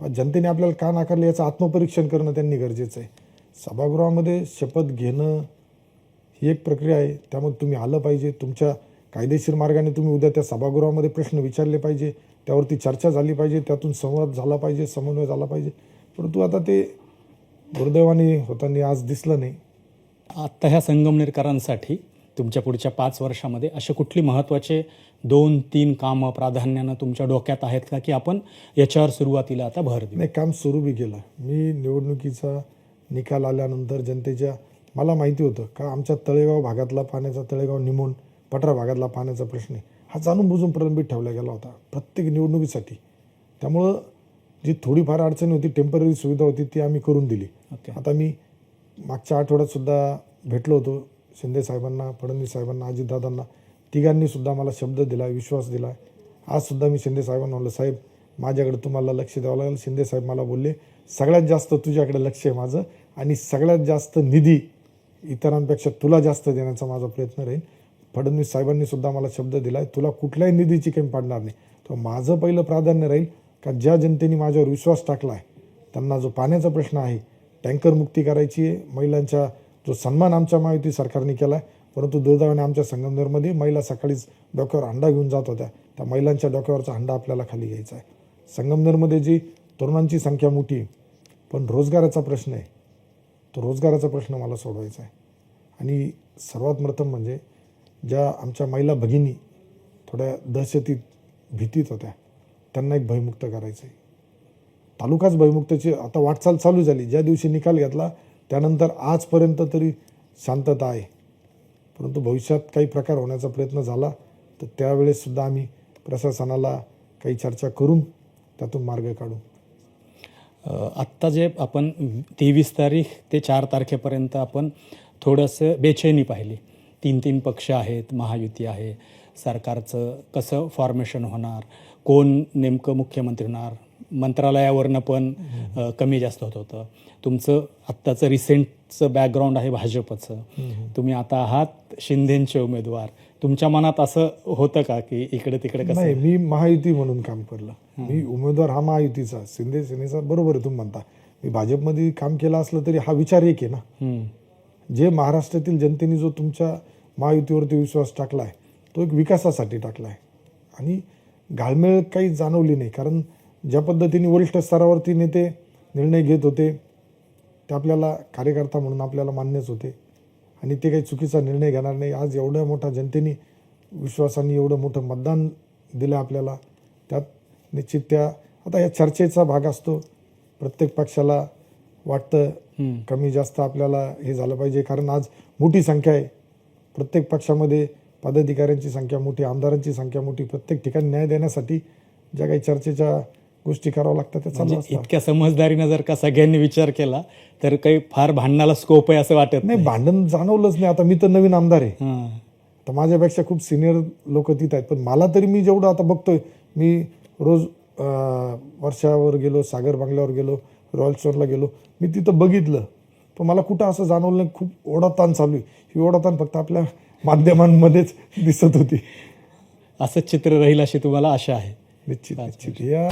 पण जनतेने आपल्याला का नाकारलं याचं आत्मपरीक्षण करणं त्यांनी गरजेचं आहे. सभागृहामध्ये शपथ घेणं ही एक प्रक्रिया आहे. त्यामध्ये तुम्ही आलं पाहिजे. तुमच्या कायदेशीर मार्गाने तुम्ही उद्या त्या सभागृहामध्ये प्रश्न विचारले पाहिजे. त्यावरती चर्चा झाली पाहिजे. त्यातून संवाद झाला पाहिजे. समन्वय झाला पाहिजे. परंतु आता ते दुर्दैवाने होताना आज दिसलं नाही. आत्ता ह्या संगमनेरकरांसाठी तुमच्या पुढच्या पाच वर्षामध्ये असे कुठली महत्त्वाचे दोन तीन कामं प्राधान्यानं तुमच्या डोक्यात आहेत का की आपण याच्यावर सुरुवातीला आता भर देऊ? नाही काम सुरू बी केलं. मी निवडणुकीचा निकाल आल्यानंतर जनतेच्या मला माहिती होतं का आमच्या तळेगाव भागातला पाण्याचा तळेगाव निमोन पठरा भागातला पाण्याचा प्रश्न हा जाणून बुजून प्रलंबित ठेवला गेला होता प्रत्येक निवडणुकीसाठी. त्यामुळं जी थोडीफार अडचणी होती टेंपररी सुविधा होती ती आम्ही करून दिली. आता मी मागच्या आठवड्यात सुद्धा भेटलो होतो शिंदे साहेबांना फडणवीस साहेबांना अजितदादांना तिघांनी सुद्धा मला शब्द दिला विश्वास दिला आज सुद्धा मी शिंदे साहेबांना म्हणलं साहेब माझ्याकडे तुम्हाला लक्ष द्यावं लागेल. शिंदे साहेब मला बोलले सगळ्यात जास्त तुझ्याकडे लक्ष आहे माझं आणि सगळ्यात जास्त निधी इतरांपेक्षा तुला जास्त देण्याचा माझा प्रयत्न राहील. फडणवीस साहेबांनी सुद्धा मला शब्द दिला आहे तुला कुठल्याही निधीची कमी पाडणार नाही. तर माझं पहिलं प्राधान्य राहील का ज्या जनतेने माझ्यावर विश्वास टाकला आहे त्यांना जो पाण्याचा प्रश्न आहे टँकर मुक्ती करायची आहे महिलांच्या तो सन्मान आमच्या महायुती सरकारने केला आहे परंतु दुर्दैवाने आमच्या संगमनेरमध्ये महिला सकाळीच डोक्यावर अंडा घेऊन जात होत्या. त्या महिलांच्या डोक्यावरचा अंडा आपल्याला खाली घ्यायचा आहे. संगमनेरमध्ये जी तरुणांची संख्या मोठी पण रोजगाराचा प्रश्न आहे तो रोजगाराचा प्रश्न मला सोडवायचा आहे. आणि सर्वात प्रथम म्हणजे ज्या आमच्या महिला भगिनी थोड्या दहशतीत भीतीत होत्या त्यांना एक भयमुक्त करायचं आहे तालुकाच भयमुक्तची आता वाटचाल चालू झाली. ज्या दिवशी निकाल घेतला त्यानंतर आजपर्यंत तरी शांतता आहे. परंतु भविष्यात काही प्रकार होण्याचा प्रयत्न झाला तर त्यावेळेससुद्धा आम्ही प्रशासनाला काही चर्चा करून त्यातून मार्ग काढू. आत्ता जे आपण तेवीस तारीख ते चार तारखेपर्यंत आपण थोडंसं बेचैनी पाहिली. तीन तीन पक्ष आहेत महायुती आहे सरकारचं कसं फॉर्मेशन होणार कोण नेमकं मुख्यमंत्री होणार मंत्रालयावरनं पण कमी जास्त होत होतं. तुमचं आत्ताचं रिसेंटचं बॅकग्राऊंड आहे भाजपचं. तुम्ही आता आहात शिंदेचे उमेदवार. तुमच्या मनात असं होतं का की इकडे तिकडे कसं? मी महायुती म्हणून काम करलं. मी उमेदवार हा महायुतीचा शिंदे सेनेचा बरोबर आहे तुम्ही म्हणता. मी भाजपमध्ये काम केलं असलं तरी हा विचार एक आहे ना. जे महाराष्ट्रातील जनतेने जो तुमच्या महायुतीवरती विश्वास टाकला आहे तो एक विकासासाठी टाकला आहे आणि घालमेळ काही जाणवली नाही. कारण ज्या पद्धतीने वरिष्ठ स्तरावरती नेते निर्णय घेत होते ते आपल्याला कार्यकर्ता म्हणून आपल्याला मान्यच होते. आणि ते काही चुकीचा निर्णय घेणार नाही. आज एवढ्या मोठ्या जनतेने विश्वासाने एवढं मोठं मतदान दिलं आपल्याला. त्यात निश्चित त्या आता या चर्चेचा भाग असतो. प्रत्येक पक्षाला वाटतं. कमी जास्त आपल्याला हे झालं पाहिजे. कारण आज मोठी संख्या आहे. प्रत्येक पक्षामध्ये पदाधिकाऱ्यांची संख्या मोठी आमदारांची संख्या मोठी. प्रत्येक ठिकाणी न्याय देण्यासाठी ज्या काही चर्चेच्या गोष्टी कराव्या लागतात त्या चालू म्हणजे इतक्या समजदारीनं जर का सगळ्यांनी विचार केला तर काही फार भांडणाला स्कोप आहे असं वाटत नाही भांडण जाणवलंच नाही. आता मी तर नवीन आमदार आहे. हां. तर माझ्यापेक्षा खूप सिनियर लोक तिथं आहेत. पण मला तरी मी जेवढं आता बघतोय मी रोज वर्षावर गेलो सागर बंगल्यावर गेलो रॉयल स्टोरला गेलो मी तिथं बघितलं. पण मला कुठं असं जाणवलं नाही खूप ओढाताण चालू आहे. ही ओढाताण फक्त आपल्या माध्यमांमध्येच दिसत होती. असंच चित्र राहील अशी तुम्हाला आशा आहे. निश्चित निश्चित. या